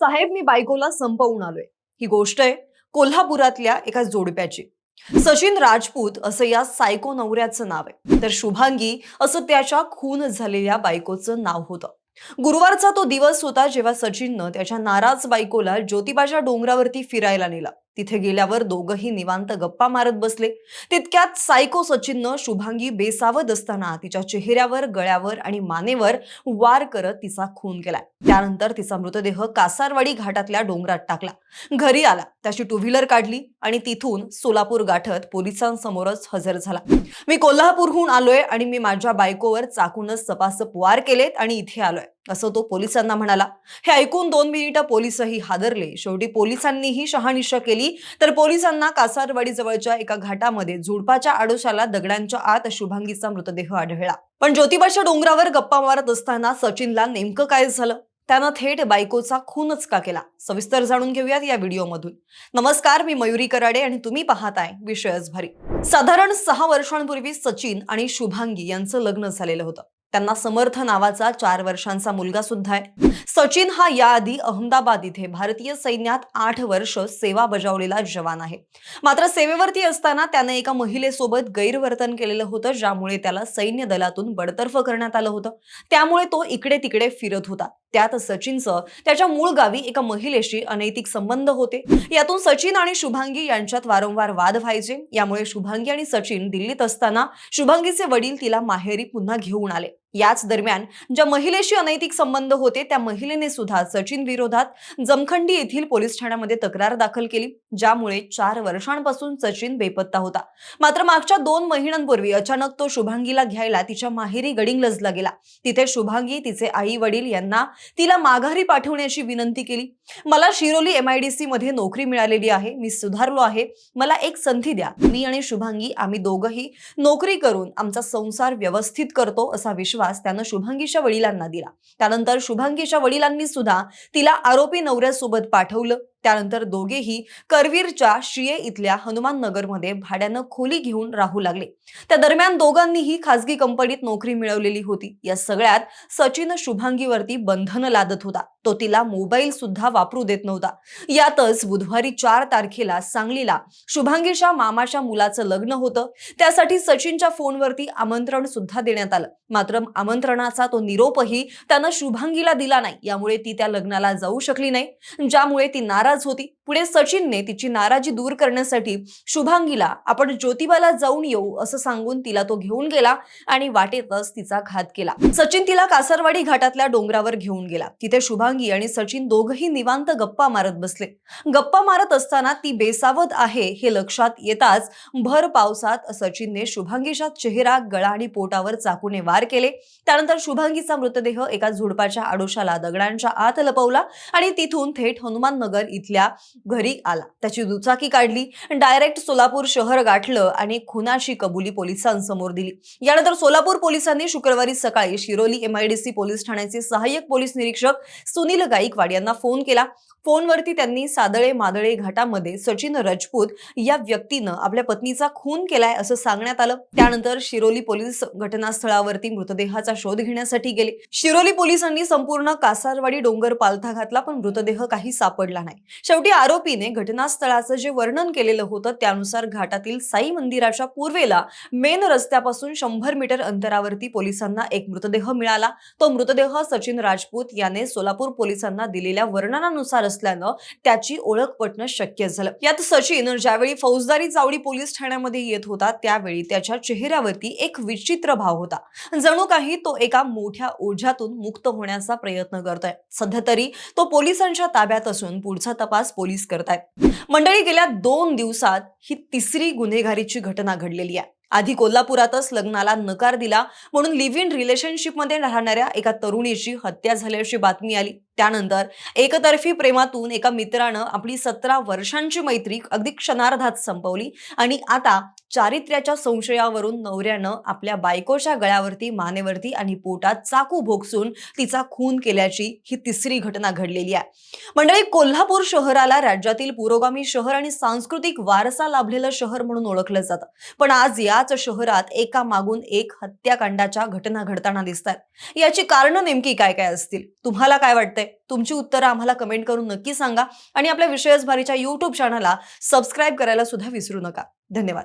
साहेब मी बायकोला संपवून आलोय. ही गोष्ट आहे कोल्हापुरातल्या एका जोडप्याची. सचिन राजपूत असं या सायको नवऱ्याचं नाव आहे. तर शुभांगी असं त्याच्या खून झालेल्या बायकोचं नाव होतं. गुरुवारचा तो दिवस होता जेव्हा सचिननं त्याच्या नाराज बायकोला ज्योतिबाच्या डोंगरावरती फिरायला नेला. तिथे गेल्यावर दोघंही निवांत गप्पा मारत बसले. तितक्यात सायको सचिननं शुभांगी बेसावध असताना तिच्या चेहऱ्यावर गळ्यावर आणि मानेवर वार करत तिचा खून केलाय. त्यानंतर तिचा मृतदेह कासारवाडी घाटातल्या डोंगरात टाकला. घरी आला. त्याची टू व्हीलर काढली आणि तिथून सोलापूर गाठत पोलिसांसमोरच हजर झाला. मी कोल्हापूरहून आलोय आणि मी माझ्या बायकोवर चाकूनच सपासप वार केलेत आणि इथे आलोय. असं तो पोलिसांना म्हणाला. हे ऐकून दोन मिनिटं पोलिसही हादरले. शेवटी पोलिसांनीही शहानिशा केली. तर पोलिसांना कासारवाडी जवळच्या एका घाटामध्ये झुडपाच्या आडोशाला दगडांच्या आत शुभांगीचा मृतदेह आढळला. पण ज्योतिबाच्या डोंगरावर गप्पा मारत असताना सचिनला नेमकं काय झालं? त्यानं थेट बायकोचा खूनच का केला. सविस्तर जाणून घेऊयात या व्हिडिओमधून. नमस्कार मी मयुरी कराडे आणि तुम्ही पाहताय विषयच भारी. साधारण सहा वर्षांपूर्वी सचिन आणि शुभांगी यांचं लग्न झालेलं होतं. त्यांना समर्थ नावाचा चार वर्षांचा मुलगा सुद्धा आहे. सचिन हा याआधी अहमदाबाद इथे भारतीय सैन्यात आठ वर्ष सेवा बजावलेला जवान आहे. मात्र सेवेवरती असताना त्याने एका महिलेसोबत गैरवर्तन केलेलं होतं ज्यामुळे त्याला सैन्य दलातून बडतर्फ करण्यात आलं होतं. त्यामुळे तो इकडे तिकडे फिरत होता. त्यात सचिनचं त्याच्या मूळ गावी एका महिलेशी अनैतिक संबंध होते. यातून सचिन आणि शुभांगी यांच्यात वारंवार वाद व्हायचे. यामुळे शुभांगी आणि सचिन दिल्लीत असताना शुभांगीचे वडील तिला माहेरी पुन्हा घेऊन आले. याच दरम्यान ज्या महिलेशी अनैतिक संबंध होते त्या महिलेने सुद्धा सचिन विरोधात जमखंडी येथील पोलीस ठाण्यामध्ये तक्रार दाखल केली ज्यामुळे चार वर्षांपासून सचिन बेपत्ता होता. मात्र मागच्या दोन महिन्यांपूर्वी अचानक तो शुभांगीला घ्यायला तिच्या माहेरी गडिंगलजला गेला. तिथे शुभांगी तिचे आई वडील यांना तिला माघारी पाठवण्याची विनंती केली. मला शिरोली एमआयडीसी मध्ये नोकरी मिळालेली आहे मी सुधारलो आहे. मला एक संधी द्या. मी आणि शुभांगी आम्ही दोघंही नोकरी करून आमचा संसार व्यवस्थित करतो असा विश्वास त्यानं शुभांगीच्या वडिलांना दिला. त्यानंतर शुभांगीच्या वडिलांनी सुद्धा तिला आरोपी नवऱ्यासोबत पाठवलं. त्यानंतर दोघेही करवीरच्या शिये इथल्या हनुमान नगरमध्ये भाड्यानं खोली घेऊन राहू लागले. त्या दरम्यान दोघांनीही खासगी कंपनीत नोकरी मिळवलेली होती. या सगळ्यात सचिन शुभांगीवरती बंधन लादत होता. तो तिला मोबाईल सुद्धा वापरू देत नव्हता. यातच बुधवारी चार तारखेला सांगलीला शुभांगीच्या मामाच्या मुलाचं लग्न होतं. त्यासाठी सचिनच्या फोनवरती आमंत्रण सुद्धा देण्यात आलं. मात्र आमंत्रणाचा तो निरोपही त्यानं शुभांगीला दिला नाही. यामुळे ती त्या लग्नाला जाऊ शकली नाही. ज्यामुळे ती नाराज होती. पुढे सचिनने तिची नाराजी दूर करण्यासाठी शुभांगीला आपण ज्योतिबाला जाऊन येऊ असं सांगून तिला तो घेऊन गेला आणि वाटेतच तिचा घात केला. सचिन तिला कासरवाडी घाटातल्या डोंगरावर घेऊन गेला. तिथे शुभांगी आणि सचिन दोघही निवांत गप्पा मारत बसले. गप्पा मारत असताना ती बेसावध आहे हे लक्षात येताच भर पावसात सचिनने शुभांगीच्या चेहरा गळा आणि पोटावर चाकूने वार केले. त्यानंतर शुभांगीचा मृतदेह एका झुडपाच्या आडोशाला दगडांच्या आत लपवला आणि तिथून थेट हनुमान नगर इथल्या घरी आला. त्याची दुचाकी काढली. डायरेक्ट सोलापूर शहर गाठलं आणि खुनाची कबुली पोलिसांसमोर दिली. यानंतर सोलापूर पोलिसांनी शुक्रवारी सकाळी शिरोली एमआयडीसी पोलीस ठाण्याचे सहाय्यक पोलीस निरीक्षक सुनील गायकवाड यांना फोन केला. फोनवरती त्यांनी सादळे मादळे घाटामध्ये सचिन राजपूत या व्यक्तीनं आपल्या पत्नीचा खून केलाय असं सांगण्यात आलं. त्यानंतर शिरोली पोलीस घटनास्थळावरती मृतदेहाचा शोध घेण्यासाठी गेले. शिरोली पोलिसांनी संपूर्ण कासारवाडी डोंगर पालथा घातला पण मृतदेह काही सापडला नाही. शेवटी आरोपीने घटनास्थळाचं जे वर्णन केलेलं होतं त्यानुसार घाटातील साई मंदिराच्या पूर्वेला मेन रस्त्यापासून शंभर मीटर अंतरावरती पोलिसांना एक मृतदेह मिळाला. तो मृतदेह सचिन राजपूत याने सोलापूर पोलिसांना दिलेल्या वर्णनानुसार असल्यानं त्याची ओळख पटणं शक्य झालं. यात सचिन ज्यावेळी फौजदारी चावडी पोलीस ठाण्यामध्ये येत होता त्यावेळी त्याच्या चेहऱ्यावरती एक विचित्र भाव होता. जणू काही तो एका मोठ्या ओझ्यातून मुक्त होण्याचा प्रयत्न करतोय. सध्या तरी तो पोलिसांच्या ताब्यात असून पुढचा तपास पोलीस पोलीस करतायत. मंडळी गेल्या दोन दिवसात ही तिसरी गुन्हेगारीची घटना घडलेली आहे. आधी कोल्हापुरातच लग्नाला नकार दिला म्हणून लिव्ह इन रिलेशनशिपमध्ये राहणाऱ्या एका तरुणीची हत्या झाल्याची बातमी आली. त्यानंतर एकतर्फी प्रेमातून एका मित्रानं आपली सतरा वर्षांची मैत्री अगदी क्षणार्धात संपवली आणि आता चारित्र्याच्या संशयावरून नवऱ्यानं आपल्या बायकोच्या गळ्यावरती मानेवरती आणि पोटात चाकू भोगसून तिचा खून केल्याची ही तिसरी घटना घडलेली आहे. मंडळी कोल्हापूर शहराला राज्यातील पुरोगामी शहर आणि सांस्कृतिक वारसा लाभलेलं शहर म्हणून ओळखलं जातं. पण आज याच शहरात एका मागून एक हत्याकांडाच्या घटना घडताना दिसतात याची कारणं नेमकी काय काय असतील? तुम्हाला काय वाटतंय? तुमची उत्तरं आम्हाला कमेंट करून नक्की सांगा. आणि आपल्या विषयच भारीच्या युट्यूब चॅनलला सबस्क्राईब करायला सुद्धा विसरू नका. धन्यवाद.